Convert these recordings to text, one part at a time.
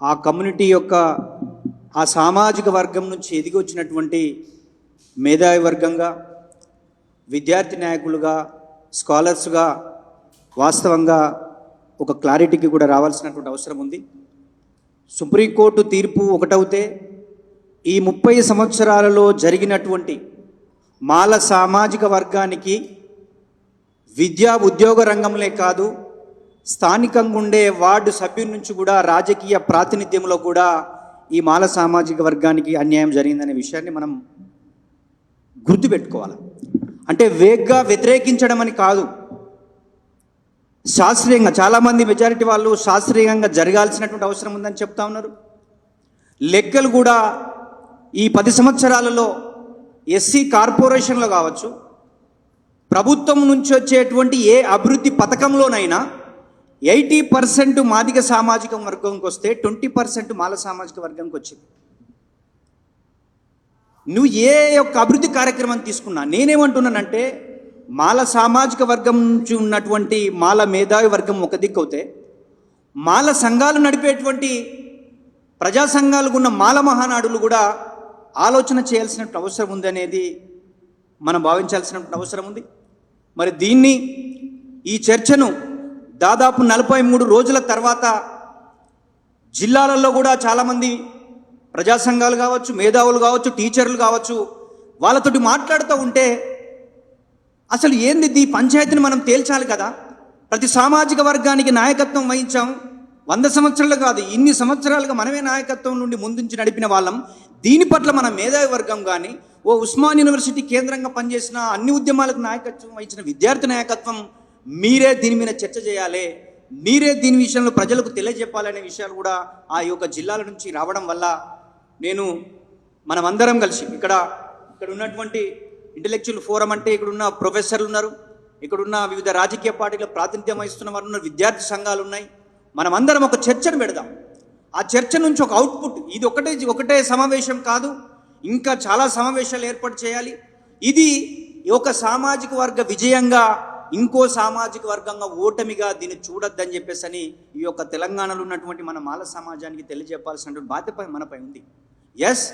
ఆ కమ్యూనిటీ యొక్క ఆ సామాజిక వర్గం నుంచి ఎదిగి వచ్చినటువంటి మేధావి వర్గంగా విద్యార్థి నాయకులుగా స్కాలర్స్గా వాస్తవంగా ఒక క్లారిటీకి కూడా రావాల్సినటువంటి అవసరం ఉంది. సుప్రీంకోర్టు తీర్పు ఒకటవుతే ఈ ముప్పై సంవత్సరాలలో జరిగినటువంటి మాల సామాజిక వర్గానికి విద్యా ఉద్యోగ రంగంలో కాదు స్థానికంగా ఉండే వార్డు సభ్యుల నుంచి కూడా రాజకీయ ప్రాతినిధ్యంలో కూడా ఈ మాల సామాజిక వర్గానికి అన్యాయం జరిగిందనే విషయాన్ని మనం గుర్తుపెట్టుకోవాలి. అంటే వేగ్గా వ్యతిరేకించడం అని కాదు. శాస్త్రీయంగా చాలామంది మెజారిటీ వాళ్ళు శాస్త్రీయంగా జరగాల్సినటువంటి అవసరం ఉందని చెప్తా ఉన్నారు. లెక్కలు కూడా ఈ పది సంవత్సరాలలో ఎస్సీ కార్పొరేషన్లో కావచ్చు ప్రభుత్వం నుంచి వచ్చేటువంటి ఏ అభివృద్ధి పథకంలోనైనా ఎయిటీ పర్సెంట్ మాదిగ సామాజిక వర్గంకి వస్తే ట్వంటీ పర్సెంట్ మాల సామాజిక వర్గంకి వచ్చింది. నువ్వు ఏ యొక్క అభివృద్ధి కార్యక్రమం తీసుకున్నా నేనేమంటున్నానంటే మాల సామాజిక వర్గం నుంచి ఉన్నటువంటి మాల మేధావి వర్గం ఒక దిక్కు అవుతే మాల సంఘాలు నడిపేటువంటి ప్రజా సంఘాలకు ఉన్న మాల మహానాడులు కూడా ఆలోచన చేయాల్సిన అవసరం ఉంది అనేది మనం భావించాల్సిన అవసరం ఉంది. మరి దీన్ని ఈ చర్చను దాదాపు నలభై మూడు రోజుల తర్వాత జిల్లాలలో కూడా చాలామంది ప్రజా సంఘాలు కావచ్చు మేధావులు కావచ్చు టీచర్లు కావచ్చు వాళ్ళతోటి మాట్లాడుతూ ఉంటే అసలు ఏంది ఈ పంచాయతీని మనం తేల్చాలి కదా? ప్రతి సామాజిక వర్గానికి నాయకత్వం వహించాం. వంద సంవత్సరాలు కాదు ఇన్ని సంవత్సరాలుగా మనమే నాయకత్వం నుండి ముందుంచి నడిపిన వాళ్ళం. దీని పట్ల మన మేధావి వర్గం కానీ ఓ ఉస్మాన్ యూనివర్సిటీ కేంద్రంగా పనిచేసిన అన్ని ఉద్యమాలకు నాయకత్వం వహించిన విద్యార్థి నాయకత్వం మీరే దీని మీద చర్చ చేయాలి. మీరే దీని విషయంలో ప్రజలకు తెలియజెప్పాలనే విషయాలు కూడా ఆ యొక్క జిల్లాల నుంచి రావడం వల్ల నేను మనమందరం కలిసి ఇక్కడ ఇక్కడ ఉన్నటువంటి ఇంటలెక్చువల్ ఫోరం అంటే ఇక్కడ ఉన్న ప్రొఫెసర్లు ఉన్నారు. ఇక్కడున్న వివిధ రాజకీయ పార్టీల ప్రాతినిధ్యం వహిస్తున్న వారు ఉన్నారు. విద్యార్థి సంఘాలు ఉన్నాయి. మనమందరం ఒక చర్చను పెడదాం. ఆ చర్చ నుంచి ఒక అవుట్పుట్ ఇది ఒకటే ఒకటే సమావేశం కాదు. ఇంకా చాలా సమావేశాలు ఏర్పాటు చేయాలి. ఇది ఒక సామాజిక వర్గ విజయంగా ఇంకో సామాజిక వర్గంగా ఓటమిగా దీన్ని చూడొద్దని చెప్పేసి అని ఈ యొక్క తెలంగాణలో ఉన్నటువంటి మన మాల సమాజానికి తెలియజెప్పాల్సినటువంటి బాధ్యత మనపై ఉంది. ఎస్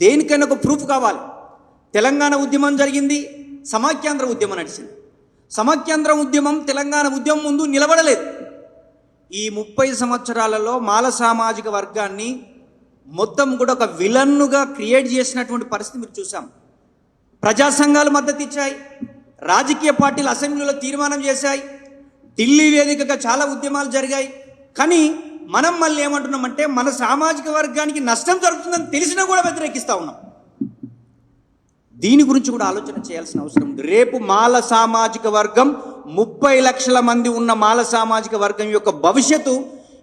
దేనికైనా ఒక ప్రూఫ్ కావాలి. తెలంగాణ ఉద్యమం జరిగింది సమాఖ్యాంధ్ర ఉద్యమం నడిచింది. సమాఖ్యాంధ్ర ఉద్యమం తెలంగాణ ఉద్యమం ముందు నిలబడలేదు. ఈ ముప్పై సంవత్సరాలలో మాల సామాజిక వర్గాన్ని మొత్తం కూడా ఒక విలన్నుగా క్రియేట్ చేసినటువంటి పరిస్థితి మీరు చూసాం ప్రజా సంఘాలు మద్దతు ఇచ్చాయి. రాజకీయ పార్టీలు అసెంబ్లీలో తీర్మానం చేశాయి. ఢిల్లీ వేదికగా చాలా ఉద్యమాలు జరిగాయి. కానీ మనం మళ్ళీ ఏమంటున్నామంటే మన సామాజిక వర్గానికి నష్టం జరుగుతుందని తెలిసినా కూడా వ్యతిరేకిస్తూ ఉన్నాం. దీని గురించి కూడా ఆలోచన చేయాల్సిన అవసరం ఉంది. రేపు మాల సామాజిక వర్గం ముప్పై లక్షల మంది ఉన్న మాల సామాజిక వర్గం యొక్క భవిష్యత్తు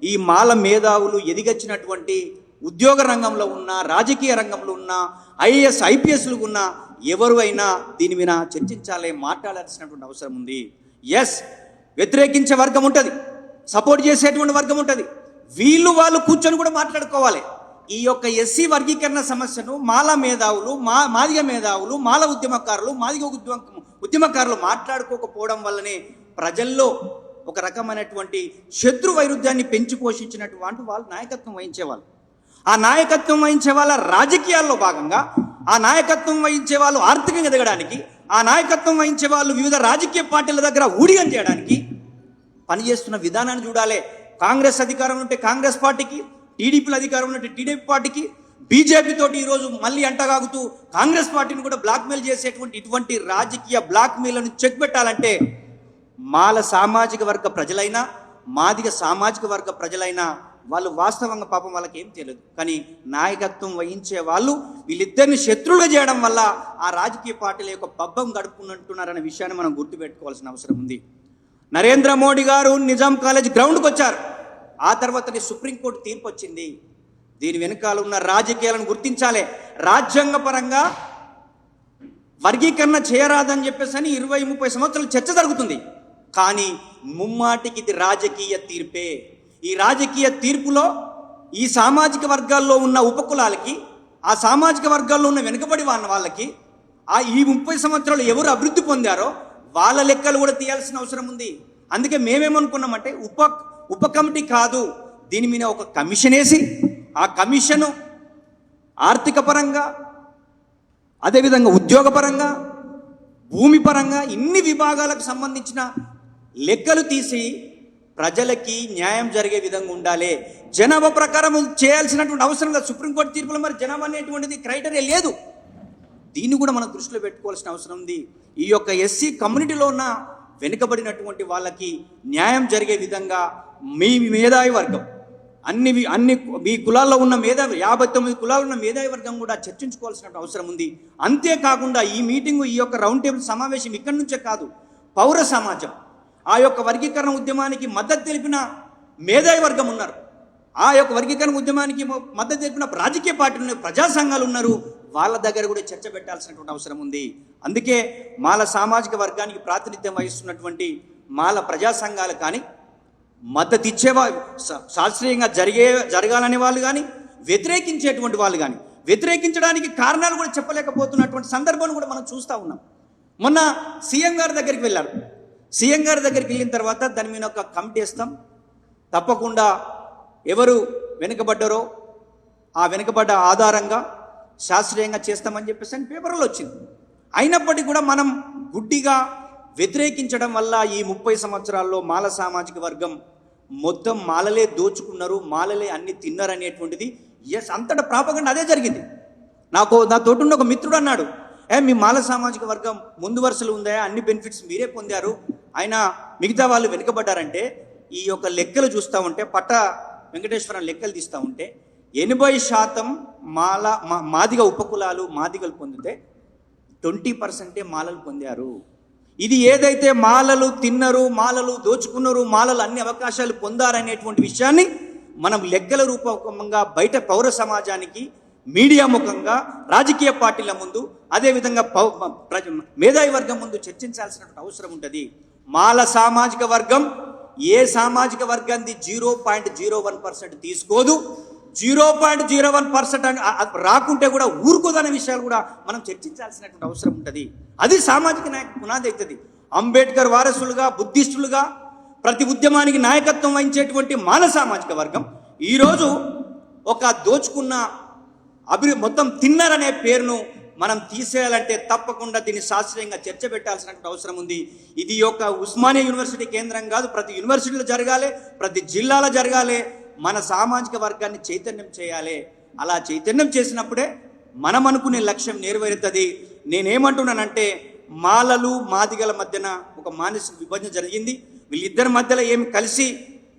ఈ మాల మేధావులు ఎదిగచ్చినటువంటి ఉద్యోగ రంగంలో ఉన్న రాజకీయ రంగంలో ఉన్న ఐఏఎస్ ఐపీఎస్లు ఉన్న ఎవరు అయినా దీని మీద చర్చించాలి మాట్లాడాల్సినటువంటి అవసరం ఉంది. ఎస్ వ్యతిరేకించే వర్గం ఉంటుంది. సపోర్ట్ చేసేటువంటి వర్గం ఉంటుంది. వీళ్ళు వాళ్ళు కూర్చొని కూడా మాట్లాడుకోవాలి. ఈ యొక్క ఎస్సీ వర్గీకరణ సమస్యను మాల మేధావులు మా మాదిగ మేధావులు మాల ఉద్యమకారులు మాదిగ ఉద్యమ ఉద్యమకారులు మాట్లాడుకోకపోవడం వల్లనే ప్రజల్లో ఒక రకమైనటువంటి శత్రు వైరుధ్యాన్ని పెంచి పోషించినటువంటి వాళ్ళు నాయకత్వం వహించేవాళ్ళు. ఆ నాయకత్వం వహించే వాళ్ళ రాజకీయాల్లో భాగంగా ఆ నాయకత్వం వహించే వాళ్ళు ఆర్థికంగా ఎదగడానికి ఆ నాయకత్వం వహించే వాళ్ళు వివిధ రాజకీయ పార్టీల దగ్గర ఊడిగం చేయడానికి పనిచేస్తున్న విధానాన్ని చూడాలి. కాంగ్రెస్ అధికారం ఉంటే కాంగ్రెస్ పార్టీకి టీడీపీలో అధికారం ఉంటే టీడీపీ పార్టీకి బీజేపీ తోటి ఈరోజు మళ్ళీ అంటగాగుతూ కాంగ్రెస్ పార్టీని కూడా బ్లాక్మెయిల్ చేసేటువంటి ఇటువంటి రాజకీయ బ్లాక్మెయిల్ను చెక్ పెట్టాలంటే మాల సామాజిక వర్గ ప్రజలైనా మాదిగ సామాజిక వర్గ ప్రజలైనా వాళ్ళు వాస్తవంగా పాపం వాళ్ళకి ఏం తెలియదు. కానీ నాయకత్వం వహించే వాళ్ళు వీళ్ళిద్దరిని శత్రువులు చేయడం వల్ల ఆ రాజకీయ పార్టీల యొక్క పబ్బం గడుపుకుంటున్నారనే విషయాన్ని మనం గుర్తుపెట్టుకోవాల్సిన అవసరం ఉంది. నరేంద్ర మోడీ గారు నిజాం కాలేజ్ గ్రౌండ్కి వచ్చారు. ఆ తర్వాత సుప్రీంకోర్టు తీర్పు వచ్చింది. దీని వెనకాల ఉన్న రాజకీయాలను గుర్తించాలి. రాజ్యాంగపరంగా వర్గీకరణ చేయరాదని చెప్పేసి అని ఇరవై ముప్పై సంవత్సరాలు చర్చ జరుగుతుంది. కానీ ముమ్మాటికి ఇది రాజకీయ తీర్పే. ఈ రాజకీయ తీర్పులో ఈ సామాజిక వర్గాల్లో ఉన్న ఉపకులాలకి ఆ సామాజిక వర్గాల్లో ఉన్న వెనుకబడి వాళ్ళ వాళ్ళకి ఆ ఈ ముప్పై సంవత్సరాలు ఎవరు అభివృద్ధి పొందారో వాళ్ళ లెక్కలు కూడా తీయాల్సిన అవసరం ఉంది. అందుకే మేమేమనుకున్నామంటే ఉప ఉప కమిటీ కాదు దీని మీద ఒక కమిషన్ వేసి ఆ కమిషను ఆర్థిక పరంగా అదేవిధంగా ఉద్యోగపరంగా భూమి పరంగా ఇన్ని విభాగాలకు సంబంధించిన లెక్కలు తీసి ప్రజలకి న్యాయం జరిగే విధంగా ఉండాలి. జనాభా ప్రకారం చేయాల్సినటువంటి అవసరం లేదు. సుప్రీంకోర్టు తీర్పులో మరి జనాభా అనేటువంటిది క్రైటీరియా లేదు. దీన్ని కూడా మనం దృష్టిలో పెట్టుకోవాల్సిన అవసరం ఉంది. ఈ యొక్క ఎస్సీ కమ్యూనిటీలో ఉన్న వెనుకబడినటువంటి వాళ్ళకి న్యాయం జరిగే విధంగా మీ మేధావి వర్గం అన్ని అన్ని మీ కులాల్లో ఉన్న మేధావి యాభై తొమ్మిది కులాల్లో ఉన్న మేధావి వర్గం కూడా చర్చించుకోవాల్సిన అవసరం ఉంది. అంతేకాకుండా ఈ మీటింగు ఈ యొక్క రౌండ్ టేబుల్ సమావేశం ఇక్కడి నుంచే కాదు పౌర సమాజం. ఆ యొక్క వర్గీకరణ ఉద్యమానికి మద్దతు తెలిపిన మేధావి వర్గం ఉన్నారు. ఆ యొక్క వర్గీకరణ ఉద్యమానికి మద్దతు తెలిపిన రాజకీయ పార్టీలు ఉన్నాయి ప్రజా సంఘాలు ఉన్నారు. వాళ్ళ దగ్గర కూడా చర్చ పెట్టాల్సినటువంటి అవసరం ఉంది. అందుకే మాల సామాజిక వర్గానికి ప్రాతినిధ్యం వహిస్తున్నటువంటి మాల ప్రజా సంఘాలు కానీ మద్దతు ఇచ్చేవాళ్ళు శాస్త్రీయంగా జరిగే జరగాలనే వాళ్ళు కానీ వ్యతిరేకించేటువంటి వాళ్ళు కానీ వ్యతిరేకించడానికి కారణాలు కూడా చెప్పలేకపోతున్నటువంటి సందర్భం కూడా మనం చూస్తూ ఉన్నాం. మొన్న సీఎం గారి దగ్గరికి వెళ్ళారు. సీఎం గారి దగ్గరికి వెళ్ళిన తర్వాత దాని మీద ఒక కమిటీ ఇస్తాం తప్పకుండా ఎవరు వెనుకబడ్డారో ఆ వెనుకబడ్డ ఆధారంగా శాస్త్రీయంగా చేస్తామని చెప్పేసి అని పేపర్లో వచ్చింది. అయినప్పటికీ కూడా మనం గుడ్డిగా వ్యతిరేకించడం వల్ల ఈ ముప్పై సంవత్సరాల్లో మాల సామాజిక వర్గం మొత్తం మాలలే దోచుకున్నారు మాలలే అన్ని తిన్నారు అనేటువంటిది ఎస్ అంతటా ప్రాపగండ అదే జరిగింది. నాకు నా తోటున్న ఒక మిత్రుడు అన్నాడు ఏ మీ మాల సామాజిక వర్గం ముందు వరుసలు ఉందా? అన్ని బెనిఫిట్స్ మీరే పొందారు. ఆయన మిగతా వాళ్ళు వెనుకబడ్డారంటే ఈ యొక్క లెక్కలు చూస్తూ ఉంటే పట్ట వెంకటేశ్వరం లెక్కలు తీస్తూ ఉంటే ఎనభై శాతం మాల మా మాదిగ ఉపకులాలు మాదిగలు పొందితే ట్వంటీ పర్సెంటే మాలలు పొందారు. ఇది ఏదైతే మాలలు తిన్నరు మాలలు దోచుకున్నారు మాలలు అన్ని అవకాశాలు పొందారనేటువంటి విషయాన్ని మనం లెక్కల రూపకంగా బయట పౌర సమాజానికి మీడియా ముఖంగా రాజకీయ పార్టీల ముందు అదేవిధంగా పౌ ప్రజ మేధావి వర్గం ముందు చర్చించాల్సినటువంటి అవసరం ఉంటుంది. మాల సామాజిక వర్గం ఏ సామాజిక వర్గాన్ని zero point zero one percent తీసుకోదు. Zero point zero one percent అని రాకుంటే కూడా ఊరుకోదనే విషయాలు కూడా మనం చర్చించాల్సినటువంటి అవసరం ఉంటుంది. అది సామాజిక నాయక పునాది అవుతుంది అంబేద్కర్ వారసులుగా బుద్ధిస్టులుగా ప్రతి ఉద్యమానికి నాయకత్వం వహించేటువంటి మాల సామాజిక వర్గం ఈరోజు ఒక దోచుకున్న అభి మొత్తం తిన్నరనే పేరును మనం తీసేయాలంటే తప్పకుండా దీన్ని శాస్త్రీయంగా చర్చ పెట్టాల్సినటువంటి అవసరం ఉంది. ఇది యొక్క ఉస్మానియా యూనివర్సిటీ కేంద్రం కాదు ప్రతి యూనివర్సిటీలో జరగాలి ప్రతి జిల్లాలో జరగాలి. మన సామాజిక వర్గాన్ని చైతన్యం చేయాలి. అలా చైతన్యం చేసినప్పుడే మనం అనుకునే లక్ష్యం నెరవేరుతుంది. నేనేమంటున్నానంటే మాలలు మాదిగల మధ్యన ఒక మానసిక విభజన జరిగింది. వీళ్ళిద్దరి మధ్యలో ఏమి కలిసి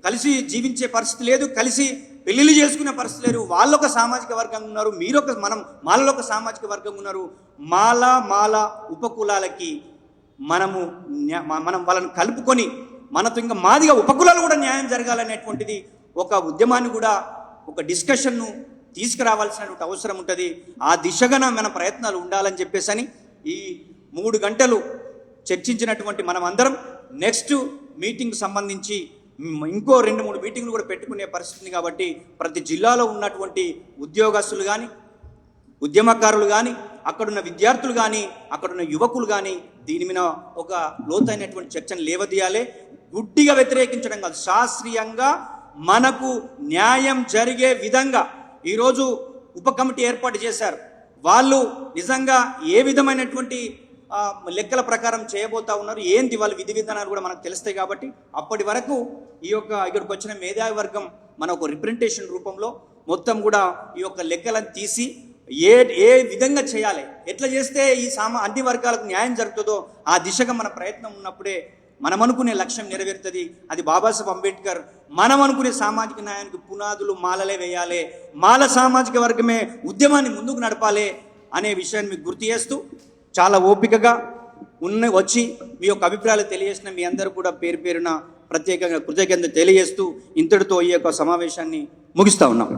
కలిసి జీవించే పరిస్థితి లేదు. కలిసి పెళ్ళిళ్ళు చేసుకునే పరిస్థితి లేరు వాళ్ళొక సామాజిక వర్గం ఉన్నారు మీరొక మనం మాలలో ఒక సామాజిక వర్గం ఉన్నారు. మాల మాల ఉపకులాలకి మనము మనం వాళ్ళని కలుపుకొని మనతో ఇంకా మాదిగా ఉపకులాలు కూడా న్యాయం జరగాలనేటువంటిది ఒక ఉద్యమాన్ని కూడా ఒక డిస్కషన్ను తీసుకురావాల్సినటువంటి అవసరం ఉంటుంది. ఆ దిశగా మన ప్రయత్నాలు ఉండాలని చెప్పేసి అని ఈ మూడు గంటలు చర్చించినటువంటి మనం అందరం నెక్స్ట్ మీటింగ్ సంబంధించి ఇంకో రెండు మూడు మీటింగ్లు కూడా పెట్టుకునే పరిస్థితి కాబట్టి ప్రతి జిల్లాలో ఉన్నటువంటి ఉద్యోగస్తులు కానీ ఉద్యమకారులు కానీ అక్కడున్న విద్యార్థులు కానీ అక్కడున్న యువకులు కానీ దీని మీద ఒక లోతైనటువంటి చర్చను లేవదీయాలి. గుడ్డిగా వ్యతిరేకించడం కాదు. శాస్త్రీయంగా మనకు న్యాయం జరిగే విధంగా ఈరోజు ఉప కమిటీ ఏర్పాటు చేశారు. వాళ్ళు నిజంగా ఏ విధమైనటువంటి లెక్కల ప్రకారం చేయబోతా ఉన్నారు. ఏంటి వాళ్ళ విధి విధానాలు కూడా మనకు తెలుస్తాయి కాబట్టి అప్పటి వరకు ఈ యొక్క ఇక్కడికి వచ్చిన మేధావి వర్గం మన ఒక రిప్రజెంటేషన్ రూపంలో మొత్తం కూడా ఈ యొక్క లెక్కలను తీసి ఏ ఏ విధంగా చేయాలి ఎట్లా చేస్తే ఈ సామా అన్ని వర్గాలకు న్యాయం జరుగుతుందో ఆ దిశగా మన ప్రయత్నం ఉన్నప్పుడే మనం అనుకునే లక్ష్యం నెరవేరుతుంది. అది బాబాసాహెబ్ అంబేద్కర్ మనం అనుకునే సామాజిక న్యాయానికి పునాదులు మాలలే వేయాలి మాల సామాజిక వర్గమే ఉద్యమాన్ని ముందుకు నడపాలి అనే విషయాన్ని మీకు గుర్తు చేస్తూ చాలా ఓపికగా ఉన్న వచ్చి మీ యొక్క అభిప్రాయాలు తెలియజేసిన మీ అందరూ కూడా పేరు పేరున ప్రత్యేకంగా కృతజ్ఞత తెలియజేస్తూ ఇంతటితో ఈ యొక్క సమావేశాన్ని ముగిస్తా ఉన్నాం.